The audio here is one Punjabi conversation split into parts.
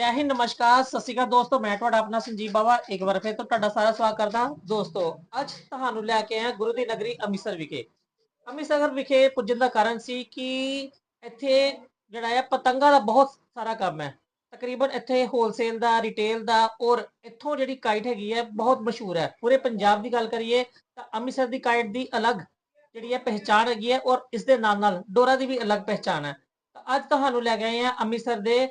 ਜੈ ਹਿੰਦ, ਨਮਸਕਾਰ, ਸਤਿ ਸ਼੍ਰੀ ਅਕਾਲ ਦੋਸਤੋ, ਮੈਂ ਤੁਹਾਡਾ ਆਪਣਾ ਸੰਜੀਵ ਬਾਵਾ, ਇੱਕ ਵਾਰ ਫਿਰ ਤੁਹਾਡਾ ਸਾਰਾ ਸਵਾਗਤ ਕਰਦਾ ਦੋਸਤੋ। ਅੱਜ ਤੁਹਾਨੂੰ ਲੈ ਕੇ ਆਇਆ ਗੁਰੂ ਦੀ ਨਗਰੀ ਅੰਮ੍ਰਿਤਸਰ ਵਿਖੇ। ਅੰਮ੍ਰਿਤਸਰ ਵਿਖੇ ਪੁੱਜਣ ਦਾ ਕਾਰਨ ਸੀ ਕਿ ਇੱਥੇ ਜਿਹੜਾ ਹੈ ਪਤੰਗਾਂ ਦਾ ਬਹੁਤ ਸਾਰਾ ਕੰਮ ਹੈ। ਤਕਰੀਬਨ ਇੱਥੇ ਹੋਲਸੇਲ ਦਾ ਰਿਟੇਲ ਦਾ ਔਰ ਇੱਥੋਂ ਜਿਹੜੀ ਕਾਈਟ ਹੈਗੀ ਹੈ, ਬਹੁਤ ਮਸ਼ਹੂਰ ਹੈ। ਪੂਰੇ ਪੰਜਾਬ ਦੀ ਗੱਲ ਕਰੀਏ ਤਾਂ ਅੰਮ੍ਰਿਤਸਰ ਦੀ ਕਾਈਟ ਦੀ ਅਲੱਗ ਜਿਹੜੀ ਹੈ ਪਹਿਚਾਣ ਹੈਗੀ ਹੈ ਔਰ ਇਸ ਦੇ ਨਾਲ ਨਾਲ ਡੋਰਾ ਦੀ ਵੀ ਅਲੱਗ ਪਹਿਚਾਣ ਹੈ। ਅੱਜ ਤੁਹਾਨੂੰ ਲੈ ਕੇ ਆਏ ਹਾਂ ਅੰਮ੍ਰਿਤਸਰ ਦੇ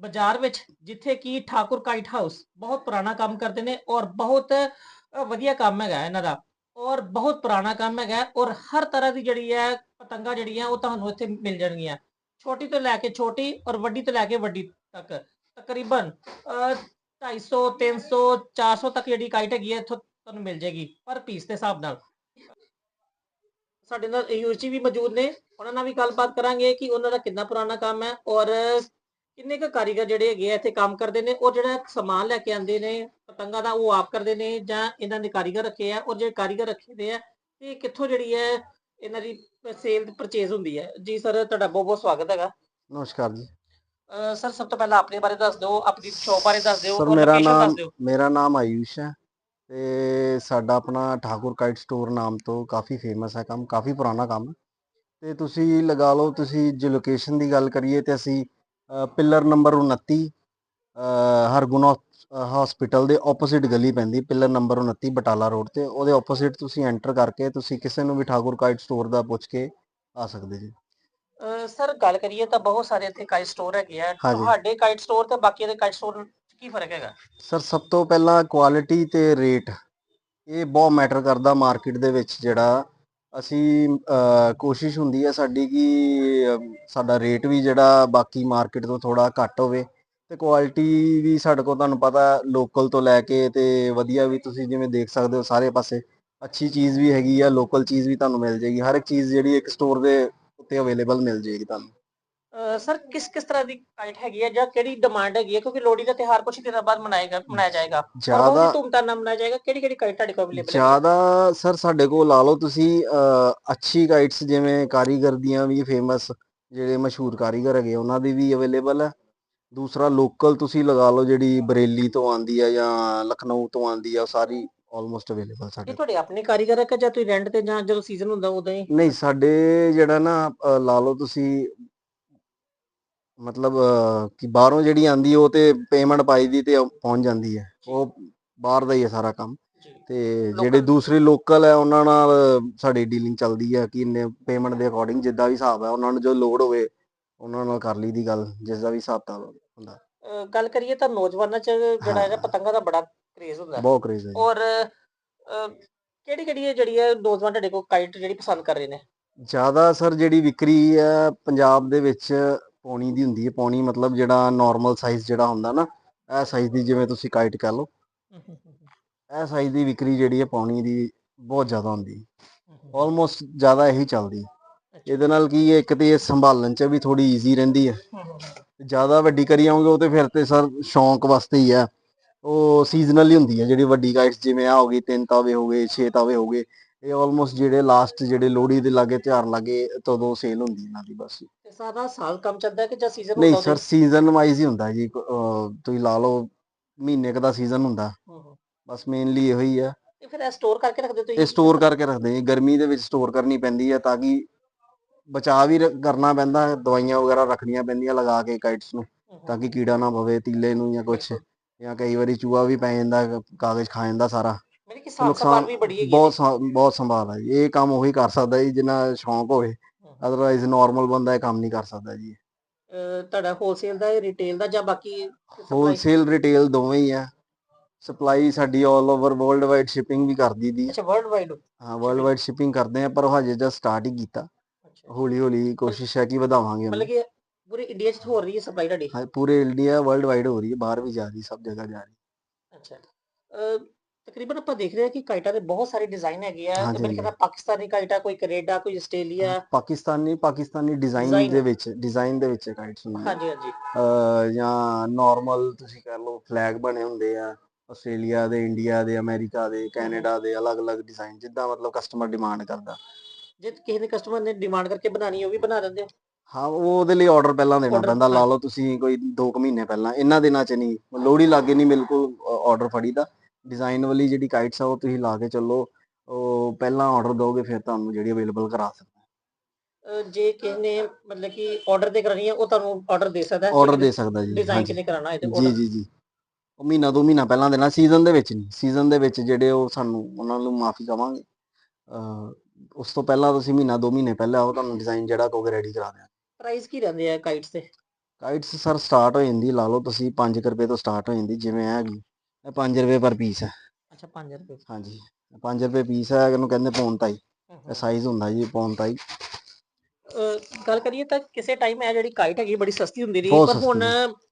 ਬਾਜ਼ਾਰ ਵਿੱਚ ਜਿੱਥੇ ਕਿ ਠਾਕੁਰ ਕਾਈਟ ਹਾਊਸ ਬਹੁਤ ਪੁਰਾਣਾ ਕੰਮ ਕਰਦੇ ਨੇ ਔਰ ਬਹੁਤ ਵਧੀਆ ਕੰਮ ਹੈਗਾ ਇਹਨਾਂ ਦਾ। ਔਰ ਬਹੁਤ ਪੁਰਾਣਾ ਕੰਮ ਹੈਗਾ ਔਰ ਹਰ ਤਰ੍ਹਾਂ ਦੀ ਜਿਹੜੀ ਹੈ ਪਤੰਗਾ ਜਿਹੜੀਆਂ ਉਹ ਤੁਹਾਨੂੰ ਇੱਥੇ ਮਿਲ ਜਾਣਗੀਆਂ। ਛੋਟੀ ਤੋਂ ਲੈ ਕੇ ਛੋਟੀ ਔਰ ਵੱਡੀ ਤੋਂ ਲੈ ਕੇ ਵੱਡੀ ਤੱਕ। ਤਕਰੀਬਨ ਅਹ, 250 300 400 ਤੱਕ ਜਿਹੜੀ ਕਾਈਟ ਹੈਗੀ ਹੈ ਇੱਥੋਂ ਤੁਹਾਨੂੰ ਮਿਲ ਜਾਏਗੀ ਪਰ ਪੀਸ ਦੇ ਹਿਸਾਬ ਨਾਲ। ਸਾਡੇ ਨਾਲ ਯੂਜੀ ਵੀ ਮੌਜੂਦ ਨੇ। ਉਹਨਾਂ ਨਾਲ ਵੀ ਗੱਲਬਾਤ ਕਰਾਂਗੇ ਕਿ ਉਹਨਾਂ ਦਾ ਕਿੰਨਾ ਪੁਰਾਣਾ ਕੰਮ ਹੈ ਔਰ ਕਿੰਨੇ ਕੁ ਕਾਰੀਗਰ ਜਿਹੜੇ ਹੈਗੇ ਆ ਇੱਥੇ ਕੰਮ ਕਰਦੇ ਨੇ ਔਰ ਜਿਹੜਾ ਸਮਾਨ ਲੈ ਕੇ ਆਉਂਦੇ ਨੇ ਪਤੰਗਾਂ ਦਾ ਉਹ ਆਪ ਕਰਦੇ ਨੇ ਜਾਂ ਇਹਨਾਂ ਦੇ ਕਾਰੀਗਰ ਰੱਖੇ ਆ ਔਰ ਜਿਹੜੇ ਕਾਰੀਗਰ ਰੱਖੇ ਦੇ ਆ ਤੇ ਕਿੱਥੋਂ ਜਿਹੜੀ ਹੈ ਇਹਨਾਂ ਦੀ ਸੇਲ ਪਰਚੇਜ਼ ਹੁੰਦੀ ਹੈ? ਜੀ ਸਰ ਤੁਹਾਡਾ ਬਹੁਤ ਬਹੁਤ ਸਵਾਗਤ ਹੈਗਾ। ਨਮਸਕਾਰ ਜੀ। ਸਰ ਸਭ ਤੋਂ ਪਹਿਲਾਂ ਆਪਣੇ ਬਾਰੇ ਦੱਸ ਦਿਓ ਆਪਣੀ ਸ਼ੌਪ ਬਾਰੇ ਦੱਸ ਦਿਓ ਸਰ ਮੇਰਾ ਨਾਮ ਮੇਰਾ ਨਾਮ ਆਯੂਸ਼ ਹੈ ਤੇ ਸਾਡਾ ਆਪਣਾ ਠਾਕੁਰ ਕਾਈਟ ਸਟੋਰ ਨਾਮ ਤੋਂ ਕਾਫੀ ਫੇਮਸ ਹੈ ਕੰਮ ਕਾਫੀ ਪੁਰਾਣਾ ਕੰਮ ਤੇ ਤੁਸੀਂ ਲਗਾ ਲਓ ਤੁਸੀਂ ਜੇ ਲੋਕੇਸ਼ਨ ਦੀ ਗੱਲ ਕਰੀਏ ਤੇ ਅਸੀਂ ਪਿਲਰ ਨੰਬਰ 29 ਅਹ, ਹਰਗੁਣ ਹਸਪੀਟਲ ਦੇ ਆਪੋਜ਼ਿਟ ਗਲੀ ਪੈਂਦੀ ਪਿਲਰ ਨੰਬਰ 29 ਬਟਾਲਾ ਰੋਡ ਤੇ। ਉਹਦੇ ਆਪੋਜ਼ਿਟ ਤੁਸੀਂ ਐਂਟਰ ਕਰਕੇ ਤੁਸੀਂ ਕਿਸੇ ਨੂੰ ਵੀ ਠਾਕੁਰ ਕਾਈਟ ਸਟੋਰ ਦਾ ਪੁੱਛ ਕੇ ਆ ਸਕਦੇ ਜੀ। ਸਰ ਗੱਲ ਕਰੀਏ ਤਾਂ ਬਹੁਤ ਸਾਰੇ ਇੱਥੇ ਕਾਈਟ ਸਟੋਰ ਹੈਗੇ ਆ। ਤੁਹਾਡੇ ਕਾਈਟ ਸਟੋਰ ਤੇ ਬਾਕੀ ਦੇ ਕਾਈਟ ਸਟੋਰ ਕੀ ਫ਼ਰਕ ਹੈਗਾ? ਸਰ ਸਭ ਤੋਂ ਪਹਿਲਾਂ ਕੁਆਲਿਟੀ ਤੇ ਰੇਟ ਇਹ ਬਹੁਤ ਮੈਟਰ ਕਰਦਾ ਮਾਰਕੀਟ ਦੇ ਵਿੱਚ ਜਿਹੜਾ ਅਸੀਂ ਕੋਸ਼ਿਸ਼ ਹੁੰਦੀ ਹੈ ਸਾਡੀ ਕਿ ਸਾਡਾ ਰੇਟ ਵੀ ਜਿਹੜਾ ਬਾਕੀ ਮਾਰਕੀਟ ਤੋਂ ਥੋੜਾ ਘੱਟ ਹੋਵੇ ਤੇ ਕੁਆਲਿਟੀ ਵੀ ਸਾਡੇ ਕੋਲ ਤੁਹਾਨੂੰ ਪਤਾ ਲੋਕਲ ਤੋਂ ਲੈ ਕੇ ਤੇ ਵਧੀਆ ਵੀ ਤੁਸੀਂ ਜਿਵੇਂ ਦੇਖ ਸਕਦੇ ਹੋ ਸਾਰੇ ਪਾਸੇ, ਅੱਛੀ ਚੀਜ਼ ਵੀ ਹੈਗੀ ਆ ਲੋਕਲ ਚੀਜ਼ ਵੀ ਤੁਹਾਨੂੰ ਮਿਲ ਜਾਏਗੀ, ਹਰ ਇੱਕ ਚੀਜ਼ ਜਿਹੜੀ ਇੱਕ ਸਟੋਰ ਦੇ ਉੱਤੇ ਅਵੇਲੇਬਲ ਮਿਲ ਜਾਏਗੀ ਤੁਹਾਨੂੰ। ਸਰ ਕਿਸ ਕਿਸ ਤਰ੍ਹਾਂ ਦੀ ਕਾਈਟ ਹੈਗੀ ਹੈ ਜਾਂ ਕਿਹੜੀ ਡਿਮਾਂਡ ਹੈਗੀ ਹੈ? ਕਿਉਂਕਿ ਲੋਹੜੀ ਦਾ ਤਿਉਹਾਰ ਕੁਝ ਦਿਨਾਂ ਬਾਅਦ ਮਨਾਏਗਾ ਮਨਾਇਆ ਜਾਏਗਾ। ਜ਼ਿਆਦਾ ਧੂਮਧਾਮ ਨਾਲ ਮਨਾਇਆ ਜਾਏਗਾ ਕਿਹੜੀ ਕਿਹੜੀ ਕਾਈਟ ਤੁਹਾਡੇ ਕੋਲ ਅਵੇਲੇਬਲ ਹੈ? ਜ਼ਿਆਦਾ ਸਰ ਸਾਡੇ ਕੋਲ ਲਾ ਲਓ ਤੁਸੀਂ ਅੱਛੀ ਗਾਈਡਸ ਜਿਵੇਂ ਕਾਰੀਗਰ ਦੀਆਂ ਵੀ ਫੇਮਸ ਜਿਹੜੇ ਮਸ਼ਹੂਰ ਕਾਰੀਗਰ ਹੈਗੇ ਉਹਨਾਂ ਦੀ ਵੀ ਅਵੇਲੇਬਲ ਹੈ। ਦੂਸਰਾ ਲੋਕਲ ਤੁਸੀਂ ਲਗਾ ਲਓ ਜਿਹੜੀ ਬਰੇਲੀ ਤੋਂ ਆਂਦੀ ਹੈ ਜਾਂ ਲਖਨਊ ਤੋਂ ਆਂਦੀ ਹੈ ਉਹ ਸਾਰੀ ਆਲਮੋਸਟ ਅਵੇਲੇਬਲ ਸਾਡੇ ਇਹ ਤੁਹਾਡੇ ਆਪਣੇ ਕਾਰੀਗਰ ਹੈ ਕਿ ਜਾਂ ਤੁਸੀਂ ਰੈਂਟ ਤੇ ਜਾਂ ਜਦੋਂ ਸੀਜ਼ਨ ਹੁੰਦਾ ਉਦੋਂ ਹੀ? ਨਹੀਂ ਸਾਡੇ ਜਿਹੜਾ ਨਾ ਲਾ ਲਓ ਤੁਸੀਂ ਮਤਲਬ ਅਹ, ਕਿ ਬਾਹਰੋਂ ਜਿਹੜੀ ਆਂਦੀ ਉਹ ਤੇ ਪੇਮੈਂਟ ਪਾਈ ਦੀ ਤੇ ਉਹ ਪਹੁੰਚ ਜਾਂਦੀ ਹੈ ਉਹ ਬਾਹਰ ਦਾ ਹੀ ਹੈ ਸਾਰਾ ਕੰਮ। ਤੇ ਜਿਹੜੇ Local- ਦੂਸਰੇ ਲੋਕਲ ਹੈ ਉਹਨਾਂ ਨਾਲ ਸਾਡੀ ਡੀਲਿੰਗ ਚੱਲਦੀ ਹੈ ਕਿ ਇੰਨੇ ਪੇਮੈਂਟ ਦੇ ਅਕੋਰਡਿੰਗ ਜਿੱਦਾਂ ਵੀ ਹਿਸਾਬ ਹੈ ਉਹਨਾਂ ਨੂੰ ਜੋ ਲੋਡ ਹੋਵੇ ਉਹਨਾਂ ਨਾਲ ਕਰ ਲਈ ਦੀ ਗੱਲ ਜਿਸ ਦਾ ਵੀ ਹਿਸਾਬ ਤਾਂ ਹੁੰਦਾ। ਅਹ ਗੱਲ ਕਰੀਏ ਤਾਂ ਨੌਜਵਾਨਾਂ ਚ ਜਿਹੜਾ ਹੈਗਾ ਹਾਂ। ਪਤੰਗਾਂ ਦਾ ਬੜਾ ਕ੍ਰੇਜ਼ ਹੁੰਦਾ। ਹੈ ਬਹੁਤ ਕ੍ਰੇਜ਼ ਹੈ ਜੀ। ਔਰ ਕਿਹੜੀ ਕਿਹੜੀ ਜਿਹੜੀ ਹੈ ਨੌਜਵਾਨ ਤੁਹਾਡੇ ਕੋਲ ਕਾਈਟ ਜਿਹੜੀ ਪਸੰਦ ਕਰ ਰਹੇ ਨੇ? ਜ਼ਿਆਦਾ ਸਰ ਜਿਹੜੀ ਵਿਕਰੀ ਹੈ ਪੰਜਾਬ ਦੇ ਵਿੱਚ ਪੌਣੀ ਦੀ ਹੁੰਦੀ ਹੈ, ਪੌਣੀ ਮਤਲਬ ਜਿਹੜਾ ਨਾਰਮਲ ਸਾਈਜ਼ ਜਿਹੜਾ ਹੁੰਦਾ ਨਾ, ਇਹ ਸਾਈਜ਼ ਦੀ ਜਿਵੇਂ ਤੁਸੀਂ ਕਾਈਟ ਕਹਿ ਲਓ। ਇਹ ਸਾਈਜ਼ ਦੀ ਵਿਕਰੀ ਜਿਹੜੀ ਹੈ, ਪੌਣੀ ਦੀ ਬਹੁਤ ਜ਼ਿਆਦਾ ਹੁੰਦੀ ਆਲਮੋਸਟ ਜ਼ਿਆਦਾ ਇਹੀ ਚੱਲਦੀ ਇਹਦੇ ਨਾਲ ਕੀ ਹੈ, ਇੱਕ ਤੇ ਇਹ ਸੰਭਾਲਣ ਚ ਵੀ ਥੋੜੀ ਈਜ਼ੀ ਰਹਿੰਦੀ ਹੈ। ਜ਼ਿਆਦਾ ਵੱਡੀ ਕਰੀ ਆਉਂਗੇ, ਉਹ ਤੇ ਫਿਰ ਤੇ ਸਰ ਸ਼ੌਂਕ ਵਾਸਤੇ ਹੀ ਹੈ। ਉਹ ਸੀਜ਼ਨਲ ਹੀ ਹੁੰਦੀ ਹੈ, ਜਿਹੜੀ ਵੱਡੀ ਗਾਈਡਸ ਜਿਵੇਂ ਆ ਹੋ ਗਈ, ਤਿੰਨ ਤਾਵੇ ਹੋ ਗਏ, ਛੇ ਤਾਵੇ ਹੋ ਗਏ। ਇਹ ਆਲਮੋਸਟ ਜਿਹੜੇ ਲਾਸਟ ਜਿਹੜੇ ਲੋਹੜੀ ਦੇ ਲਾਗੇ ਤਿਉਹਾਰ ਲਾਗੇ ਤਦੋਂ ਸੇਲ ਹੁੰਦੀ ਇਹਨਾਂ ਦੀ ਬਸ। ਤੇ ਸਾਰਾ ਸਾਲ ਕੰਮ ਚੱਲਦਾ ਹੈ ਕਿ ਜਾਂ ਸੀਜ਼ਨ ਨਹੀਂ ਸਰ ਸੀਜ਼ਨ ਵਾਈਜ਼ ਹੀ ਹੁੰਦਾ ਜੀ। ਅਹ ਤੁਸੀਂ ਲਾ ਲਓ ਮਹੀਨੇ ਕ ਦਾ ਸੀਜ਼ਨ ਹੁੰਦਾ। ਬਸ ਮੇਨਲੀ ਇਹੋ ਹੀ ਤੇ ਫਿਰ ਇਹ ਸਟੋਰ ਕਰਕੇ ਰੱਖਦੇ ਹੋ ਤੁਸੀਂ? ਇਹ ਸਟੋਰ ਕਰਕੇ ਰੱਖਦੇ ਗਰਮੀ ਦੇ ਵਿੱਚ ਸਟੋਰ ਕਰਨੀ ਪੈਂਦੀ ਹੈ ਤਾਂ ਕਿ ਬਚਾਅ ਵੀ ਰ- ਕਰਨਾ ਪੈਂਦਾ ਦਵਾਈਆਂ ਵਗੈਰਾ ਰੱਖਣੀਆਂ ਪੈਂਦੀਆਂ ਲਗਾ ਕੇ ਕਾਈਟਸ ਨੂੰ ਤਾਂ ਕਿ ਕੀੜਾ ਨਾ ਪਵੇ ਤੀਲੇ ਨੂੰ ਜਾਂ ਕੁਝ ਜਾਂ ਕਈ ਵਾਰੀ ਚੂਹਾ ਵੀ ਪੈ ਜਾਂਦਾ ਕ- ਕਾਗਜ਼ ਖਾ ਜਾਂਦਾ ਸਾਰਾ। ਕਿ ਸਾਫ਼ ਸਫ਼ਾਈ ਵੀ ਬੜੀ ਹੈਗੀ ਹੈ ਬਹੁਤ ਸੰ- ਬਹੁਤ ਸੰਭਾਲ ਹੈ ਜੀ। ਇਹ ਕੰਮ ਉਹੀ ਕਰ ਸਕਦਾ ਜੀ ਜਿੰਨਾ ਸ਼ੌਂਕ ਹੋਵੇ। ਅਦਰਵਾਈਜ਼ ਨਾਰਮਲ ਬੰਦਾ ਇਹ ਕੰਮ ਨਹੀਂ ਕਰ ਸਕਦਾ ਜੀ। ਅਹ ਤੁਹਾਡਾ ਹੋਲਸੇਲ ਦਾ ਰਿਟੇਲ ਦਾ ਜਾਂ ਬਾਕੀ supply? ਹੋਲਸੇਲ ਰਿਟੇਲ ਦੋਵੇਂ ਹੀ ਆ। ਸਪਲਾਈ ਸਾਡੀ all over world wide shipping ਵੀ ਕਰਦੀ ਦੀ ਅੱਛਾ ਵਰਲਡ ਵਾਈਡ ਹਾਂ ਵਰਲਡ ਵਾਈਡ ਸ਼ਿਪਿੰਗ ਕਰਦੇ ਆ ਪਰ ਉਹ ਹਜੇ ਜਸਟ ਸਟਾਰਟ ਹੀ ਕੀਤਾ। ਹੌਲੀ ਹੌਲੀ ਕੋਸ਼ਿਸ਼ ਹੈ ਕਿ ਵਧਾਵਾਂਗੇ ਮਤਲਬ ਕਿ ਪੂਰੀ ਇੰਡੀਆ 'ਚ ਹੋ ਰਹੀ ਹੈ ਸਪਲਾਈ ਤੁਹਾਡੀ? ਹਾਂ, ਪੂਰੇ ਇੰਡੀਆ ਵਰਲਡ ਵਾਈਡ ਹੋ ਰਹੀ ਹੈ। ਬਾਹਰ ਵੀ ਜਾ ਰਹੀ ਸਭ ਜਗ੍ਹਾ ਜਾ ਰਹੀ। ਅੱਛਾ। ਅਹ ਤਕਰੀਬਨ ਆਪਾਂ ਦੇਖ ਰਹੇ ਹਾਂ ਕਿ ਕਾਈਟਾਂ ਦੇ ਬਹੁਤ ਸਾਰੇ ਡਿਜ਼ਾਈਨ ਹੈਗੇ ਆ ਤੇ ਹਾਂਜੀ। ਖਿਆਲ ਪਾਕਿਸਤਾਨੀ ਕਾਈਟਾ ਕੋਈ ਕੈਨੇਡਾ ਕੋਈ ਆਸਟ੍ਰੇਲੀਆ। ਪਾਕਿਸਤਾਨੀ ਪਾਕਿਸਤਾਨੀ ਡਿਜ਼ਾਈਨ ਦੇ ਵਿੱਚ ਡਿਜ਼ਾਈਨ ਦੇ ਵਿੱਚ ਕਾਈਟਸ ਹੁੰਦੇ ਹਾਂਜੀ ਹਾਂਜੀ। ਜਾਂ ਨਾਰਮਲ ਤੁਸੀਂ ਕਹਿ ਲਓ ਫਲੈਗ ਬਣੇ ਹੁੰਦੇ ਆ ਆਸਟ੍ਰੇਲੀਆ ਦੇ ਇੰਡੀਆ ਦੇ ਅਮਰੀਕਾ ਦੇ ਕੈਨੇਡਾ ਦੇ ਅਲੱਗ-ਅਲੱਗ ਡਿਜ਼ਾਈਨ ਜਿੱਦਾਂ ਮਤਲਬ ਕਸਟਮਰ ਡਿਮਾਂਡ ਕਰਦਾ। ਜੇ ਕਿਸੇ ਨੇ ਕਸਟਮਰ ਨੇ ਡਿਮਾਂਡ ਕਰਕੇ ਬਣਾਣੀ ਉਹ ਵੀ ਬਣਾ ਦਿੰਦੇ ਹੋ? ਹਾਂ ਉਹ ਉਹਦੇ ਲਈ ਆਰਡਰ ਪਹਿਲਾਂ ਦੇਣਾ ਪੈਂਦਾ ਲਾ। ਲਓ ਤੁਸੀਂ ਕੋਈ 2 ਕੁ ਮਹੀਨੇ ਪਹਿਲਾਂ। ਇਹਨਾਂ ਦਿਨਾਂ 'ਚ ਨਹੀਂ ਲੋਹੜੀ ਲਾਗੇ ਨਹੀਂ ਬਿਲਕੁਲ ਆਰਡਰ ਫੜੀਦਾ। ਡਿਜ਼ਾਈਨ ਵਾਲੀ ਜਿਹੜੀ ਕਾਈਟਸ ਆ ਉਹ ਤੁਸੀਂ ਲਾ ਕੇ ਚੱਲੋ ਉਹ ਪਹਿਲਾਂ ਆਰਡਰ ਦੋਗੇ ਫਿਰ ਤੁਹਾਨੂੰ ਜਿਹੜੀ ਅਵੇਲੇਬਲ ਕਰਾ ਸਕਦੇ ਜੇ ਕਿਸੇ ਨੇ ਮਤਲਬ ਕਿ ਆਰਡਰ ਤੇ ਕਰਾਣੀ ਹੈ ਉਹ ਤੁਹਾਨੂੰ ਆਰਡਰ ਦੇ ਸਕਦਾ ਹੈ ਆਰਡਰ ਦੇ ਸਕਦਾ ਜੀ ਡਿਜ਼ਾਈਨ ਹਾਂਜੀ। ਕਿਨੇ ਕਰਾਣਾ ਹੈ ਤੇ ਜੀ ਜੀ ਜੀ। ਉਹ ਮਹੀਨਾ ਦੋ ਮਹੀਨਾ ਪਹਿਲਾਂ ਦੇਣਾ ਸੀਜ਼ਨ ਦੇ ਵਿੱਚ ਨਹੀਂ। ਸੀਜ਼ਨ ਦੇ ਵਿੱਚ ਜਿਹੜੇ ਉਹ ਸਾਨੂੰ ਉਹਨਾਂ ਨੂੰ ਮਾਫੀ ਕਵਾਂਗੇ ਅਹ ਉਸ ਤੋਂ ਪਹਿਲਾਂ ਤੁਸੀਂ ਮਹੀਨਾ ਦੋ ਮਹੀਨੇ ਪਹਿਲਾਂ ਉਹ ਤੁਹਾਨੂੰ ਡਿਜ਼ਾਈਨ ਜਿਹੜਾ ਕਹੋਗੇ ਰੈਡੀ ਕਰਾ ਦਿਆਂਗੇ। ਪ੍ਰਾਈਸ ਕੀ ਰਹਿੰਦੇ ਆ ਕਾਈਟਸ ਦੇ ਕਾਈਟਸ ਸਰ ਸਟਾਰਟ ਹੋ ਜਾਂਦੀ ਲਾ ਲਓ ਤੁਸੀਂ 5 ਰੁਪਏ ਤੋਂ ਸਟਾਰਟ ਹੋ ਜਾਂਦੀ ਜਿਵੇਂ ਇਹ ਹੈਗੀ ਇਹ 5 ਰੁਪਏ ਪਰ ਪੀਸ ਹੈ ਅੱਛਾ 5 ਰੁਪਏ। ਹਾਂਜੀ 5 ਰੁਪਏ ਪੀਸ ਹੈ ਇਹਨੂੰ ਕਹਿੰਦੇ ਪੌਣ ਤਾਈ। ਇਹ ਸਾਈਜ਼ ਹੁੰਦਾ ਜੀ ਪੌਣ ਤਾਈ। ਗੱਲ ਕਰੀਏ ਤਾਂ ਕਿਸੇ ਟਾਈਮ ਇਹ ਜਿਹੜੀ ਕਾਈਟ ਹੈਗੀ ਬੜੀ ਸਸਤੀ ਹੁੰਦੀ ਰਹੀ ਪਰ ਹੁਣ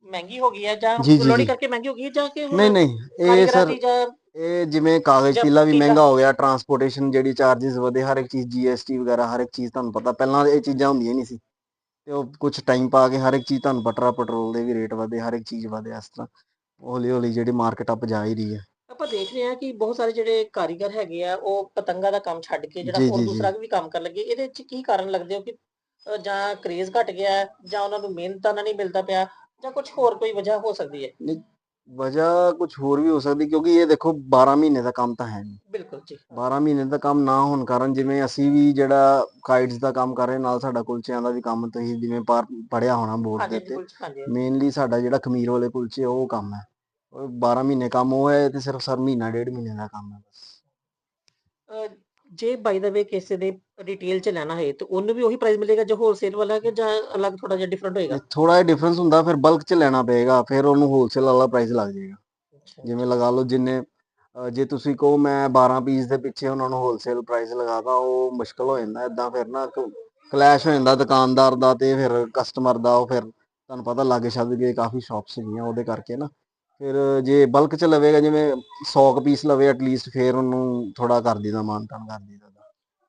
ਮਹਿੰਗੀ ਹੋ ਗਈ ਹੈ ਜਾਂ ਲੋੜੀ। ਕਰਕੇ ਮਹਿੰਗੀ ਹੋ ਗਈ ਹੈ ਜਾਂ ਕਿ ਨਹੀਂ ਨਹੀਂ ਇਹ ਸਰ ਇਹ ਜਿਵੇਂ ਕਾਗਜ਼ ਤੀਲਾ ਵੀ। ਮਹਿੰਗਾ ਹੋ ਗਿਆ ਟਰਾਂਸਪੋਰਟੇਸ਼ਨ ਜਿਹੜੀ ਚਾਰजेस ਵਧੇ ਹਰ ਇੱਕ ਚੀਜ਼ ਜੀਐਸਟੀ ਵਗੈਰਾ ਹਰ ਇੱਕ ਚੀਜ਼ ਤੁਹਾਨੂੰ ਪਤਾ ਪਹਿਲਾਂ ਇਹ ਚੀਜ਼ਾਂ ਹੁੰਦੀਆਂ ਨਹੀਂ ਸੀ। ਤੇ ਉਹ ਕੁਝ ਟਾਈਮ ਪਾ ਕੇ ਹਰ ਇੱਕ ਚੀਜ਼ ਤੁਹਾਨੂੰ ਪਟਰਾ ਪੈਟਰੋਲ ਦੇ ਵੀ ਰੇਟ ਵਧੇ ਹਰ ਇੱਕ ਚੀਜ਼ ਵਧੇ ਇਸ ਤਰ੍ਹਾਂ। ਹੌਲੀ ਹੌਲੀ ਜਿਹੜੀ ਮਾਰਕੀਟ ਅਪ ਜਾ ਹੀ ਰਹੀ ਹੈ। ਆਪਾਂ ਦੇਖ ਰਹੇ ਹਾਂ ਕਿ ਬਹੁਤ ਸਾਰੇ ਜਿਹੜੇ ਕਾਰੀਗਰ ਹੈਗੇ ਆ ਉਹ ਪਤੰਗਾ ਦਾ ਕੰਮ ਛੱਡ ਕੇ ਜਿਹੜਾ ਜੀ, ਹੋਰ ਜੀ, ਦੂਸਰਾ ਵੀ ਕੰਮ ਕਰਨ ਲੱਗੇ। ਇਹਦੇ ਵਿੱਚ ਕੀ ਕਾਰਨ ਲੱਗਦੇ ਹੋ ਕਿ ਜਾਂ ਕਰੇਜ਼ ਘਟ ਗਿਆ ਹੈ, ਜਾਂ ਉਹਨਾਂ ਨੂੰ ਮਿਹਨਤ ਨਾਲ ਨਹੀਂ ਮਿਲਦਾ ਪਿਆ ਜਾਂ ਕੁਝ ਹੋਰ ਕੋਈ ਵਜ੍ਹਾ ਹੋ ਸਕਦੀ ਹੈ? ਵਜ੍ਹਾ ਕੁਝ ਹੋਰ ਵੀ ਹੋ ਸਕਦੀ ਕਿਉਂਕਿ ਇਹ ਦੇਖੋ 12 ਮਹੀਨੇ ਦਾ ਕੰਮ ਤਾਂ ਹੈ ਨਹੀਂ। ਬਿਲਕੁਲ ਜੀ। 12 ਮਹੀਨੇ ਦਾ ਕੰਮ ਨਾ ਹੋਣ ਕਾਰਨ ਜਿਵੇਂ ਅਸੀਂ ਵੀ ਜਿਹੜਾ ਕਾਈਟਸ ਦਾ ਕੰਮ ਕਰ ਰਹੇ ਨਾਲ ਸਾਡਾ ਕੁਲਚਿਆਂ ਦਾ ਵੀ ਕੰਮ ਤੁਸੀਂ ਜਿਵੇਂ ਪੜਿਆ ਹੋਣਾ ਬੋਰਡ ਦੇ ਹਾਂਜੀ ਉੱਤੇ ਬਿਲਕੁਲ ਹਾਂਜੀ ਮੇਨਲੀ ਸਾਡਾ ਜਿਹੜਾ ਖਮੀਰ ਵਾਲੇ ਕੁਲਚੇ ਉਹ ਕੰਮ ਹੈ। 12 ਮਹੀਨੇ ਕੰਮ ਉਹ ਹੈ ਤੇ ਸਿਰਫ ਸਰ ਮਹੀਨਾ ਡੇਢ ਮਹੀਨੇ ਦਾ ਕੰਮ ਹੈ ਬਸ। ਅਹ ਜੇ ਬਾਈ ਦਾ ਵੇ ਕਿਸੇ ਦੇ ਰਿਟੇਲ ਚ ਲੈਣਾ ਹੈ ਤੇ ਉਹਨੂੰ ਵੀ ਉਹੀ ਪ੍ਰਾਈਸ ਮਿਲੇਗਾ ਜੋ ਹੋਲਸੇਲ ਵਾਲਾ ਹੈ ਕਿ ਜਾਂ ਅਲੱਗ ਥੋੜਾ ਜਿਹਾ ਡਿਫਰੈਂਟ ਹੋਏਗਾ? ਥੋੜਾ ਜਿਹਾ ਡਿਫਰੈਂਸ ਹੁੰਦਾ ਫਿਰ ਬਲਕ ਚ ਲੈਣਾ ਪਏਗਾ ਫਿਰ ਉਹਨੂੰ ਹੋਲਸੇਲ ਵਾਲਾ ਪ੍ਰਾਈਸ ਲੱਗ ਜਾਏਗਾ। ਜਿਵੇਂ ਲਗਾ ਲਓ ਜਿੰਨੇ ਜੇ ਤੁਸੀਂ ਕਹੋ ਮੈਂ 12 ਪੀਸ ਦੇ ਪਿੱਛੇ ਉਹਨਾਂ ਨੂੰ ਹੋਲਸੇਲ ਪ੍ਰਾਈਸ ਲਗਾਦਾ ਉਹ ਮੁਸ਼ਕਲ ਹੋ ਜਾਂਦਾ ਇਦਾਂ ਫਿਰ ਨਾ ਕਲੈਸ਼ ਹੋ ਜਾਂਦਾ ਦੁਕਾਨਦਾਰ ਦਾ ਤੇ ਫਿਰ ਕਸਟਮਰ ਦਾ ਉਹ ਫਿਰ ਤੁਹਾਨੂੰ ਪਤਾ ਲਾਗੇ ਛੱਡ ਗਏ ਕਾਫੀ ਸ਼ਾਪਸ ਹੈਗੀਆਂ ਉਹਦੇ ਕਰਕੇ ਨਾ। ਫਿਰ ਜੇ ਬਲਕ ਚ ਲਵੇਗਾ ਜਿਵੇਂ 100 ਪੀਸ ਲਵੇ ਐਟਲੀਸਟ ਫਿਰ ਉਹਨੂੰ ਥੋੜਾ ਕਰ ਦੀਦਾ ਮਾਨਤਾਨ ਕਰ ਦੀਦਾ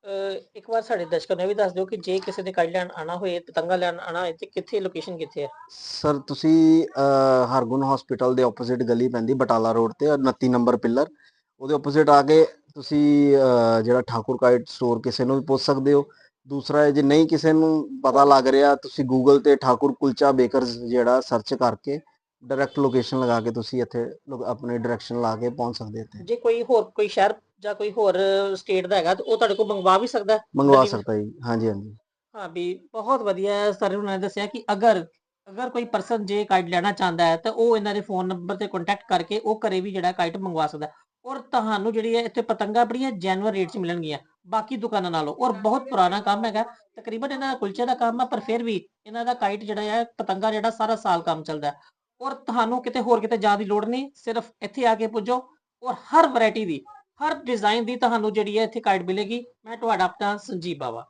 ਅਹ ਇੱਕ ਵਾਰ ਸਾਡੇ ਦਰਸ਼ਕਾਂ ਨੂੰ ਇਹ ਵੀ ਦੱਸ ਦਿਓ ਕਿ ਜੇ ਕਿਸੇ ਕਾਈਡ ਲੈਣ ਆਣਾ ਹੋਏ ਪਤੰਗਾ ਲੈਣ ਆਣਾ ਹੋਏ ਤੇ ਕਿੱਥੇ ਲੋਕੇਸ਼ਨ ਕਿੱਥੇ ਹੈ ਸਰ ਤੁਸੀਂ ਅਹ, ਹਰਗੁਣ ਹਸਪੀਟਲ ਦੇ ਆਪੋਜ਼ਿਟ ਗਲੀ ਪੈਂਦੀ ਬਟਾਲਾ ਰੋਡ ਤੇ 29 ਨੰਬਰ ਪਿੱਲਰ ਉਹਦੇ ਆਪੋਜ਼ਿਟ ਆ ਕੇ ਤੁਸੀਂ ਅਹ, ਜਿਹੜਾ ਠਾਕੁਰ ਕਾਈਟ ਸਟੋਰ ਕਿਸੇ ਨੂੰ ਵੀ ਪੁੱਛ ਸਕਦੇ ਹੋ। ਦੂਸਰਾ ਹੈ ਜੇ ਨਹੀਂ ਕਿਸੇ ਨੂੰ ਪਤਾ ਲੱਗ ਰਿਹਾ ਤੁਸੀਂ ਗੂਗਲ ਤੇ ਠਾਕੁਰ ਕੁਲਚਾ ਬੇਕਰਸ ਜਿਹੜਾ ਸਰਚ ਕਰਕੇ ਡਾਇਰੈਕਟ ਲੋਕੇਸ਼ਨ ਲਗਾ ਕੇ ਤੁਸੀਂ ਇੱਥੇ ਲੋ- ਆਪਣੀ ਡਾਇਰੈਕਸ਼ਨ ਲਾ ਕੇ ਪਹੁੰਚ ਸਕਦੇ ਇੱਥੇ। ਜੇ ਕੋਈ ਹੋਰ ਕੋਈ ਸ਼ਹਿਰ ਜਾਂ ਕੋਈ ਹੋਰ ਸਟੇਟ ਦਾ ਹੈਗਾ ਤੇ ਉਹ ਤੁਹਾਡੇ ਕੋਲ ਮੰਗਵਾ ਵੀ ਸਕਦਾ। ਹੈ? ਮੰਗਵਾ Delivery- ਸਕਦਾ ਜੀ। ਹਾਂਜੀ ਹਾਂਜੀ। ਹਾਂ ਵੀ ਬਹੁਤ ਵਧੀਆ ਸਰ ਉਹਨਾਂ ਨੇ ਦੱਸਿਆ ਕਿ ਅਗਰ ਅਗਰ ਕੋਈ ਪਰਸਨ ਜੇ ਕਾਈਟ ਲੈਣਾ ਚਾਹੁੰਦਾ ਹੈ ਤਾਂ ਉਹ ਇਹਨਾਂ ਦੇ ਫੋਨ ਨੰਬਰ ਤੇ ਕੰਟੈਕਟ ਕਰਕੇ ਉਹ ਘਰੇ ਵੀ ਜਿਹੜਾ ਕਾਈਟ ਮੰਗਵਾ ਸਕਦਾ ਹੈ। ਔਰ ਤੁਹਾਨੂੰ ਜਿਹੜੀ ਹੈ ਇੱਥੇ ਪਤੰਗਾ ਬੜੀਆਂ ਜੈਨੂਅਲ ਰੇਟ 'ਚ ਮਿਲਣਗੀਆਂ। ਬਾਕੀ ਦੁਕਾਨਾਂ ਨਾਲੋਂ। ਔਰ ਬਹੁਤ ਪੁਰਾਣਾ ਕੰਮ ਹੈਗਾ। ਤਕਰੀਬਨ ਇਹਨਾਂ ਦਾ ਕੁਲਚੇ ਦਾ ਕੰਮ ਹੈ ਪਰ ਫਿਰ ਵੀ ਇਹਨਾਂ ਦਾ ਕਾਈਟ ਜਿਹੜਾ ਹੈ ਪਤੰਗਾ ਜਿਹੜਾ ਸਾਰਾ ਸਾਲ ਕੰਮ ਚੱਲਦਾ ਹੈ। ਔਰ ਤੁਹਾਨੂੰ ਕਿਤੇ ਹੋਰ ਕਿਤੇ ਜਾਣ ਦੀ ਲੋੜ ਨਹੀਂ, ਸਿਰਫ ਇੱਥੇ ਆ ਕੇ ਪੁੱਜੋ ਔਰ ਹਰ ਵੈਰਾਈਟੀ ਦੀ, ਹਰ ਡਿਜ਼ਾਈਨ ਦੀ ਤੁਹਾਨੂੰ ਜਿਹੜੀ ਹੈ ਇੱਥੇ ਕਾਈਟ ਮਿਲੇਗੀ। ਮੈਂ ਤੁਹਾਡਾ ਆਪਣਾ ਸੰਜੀਵ ਬਾਵਾ।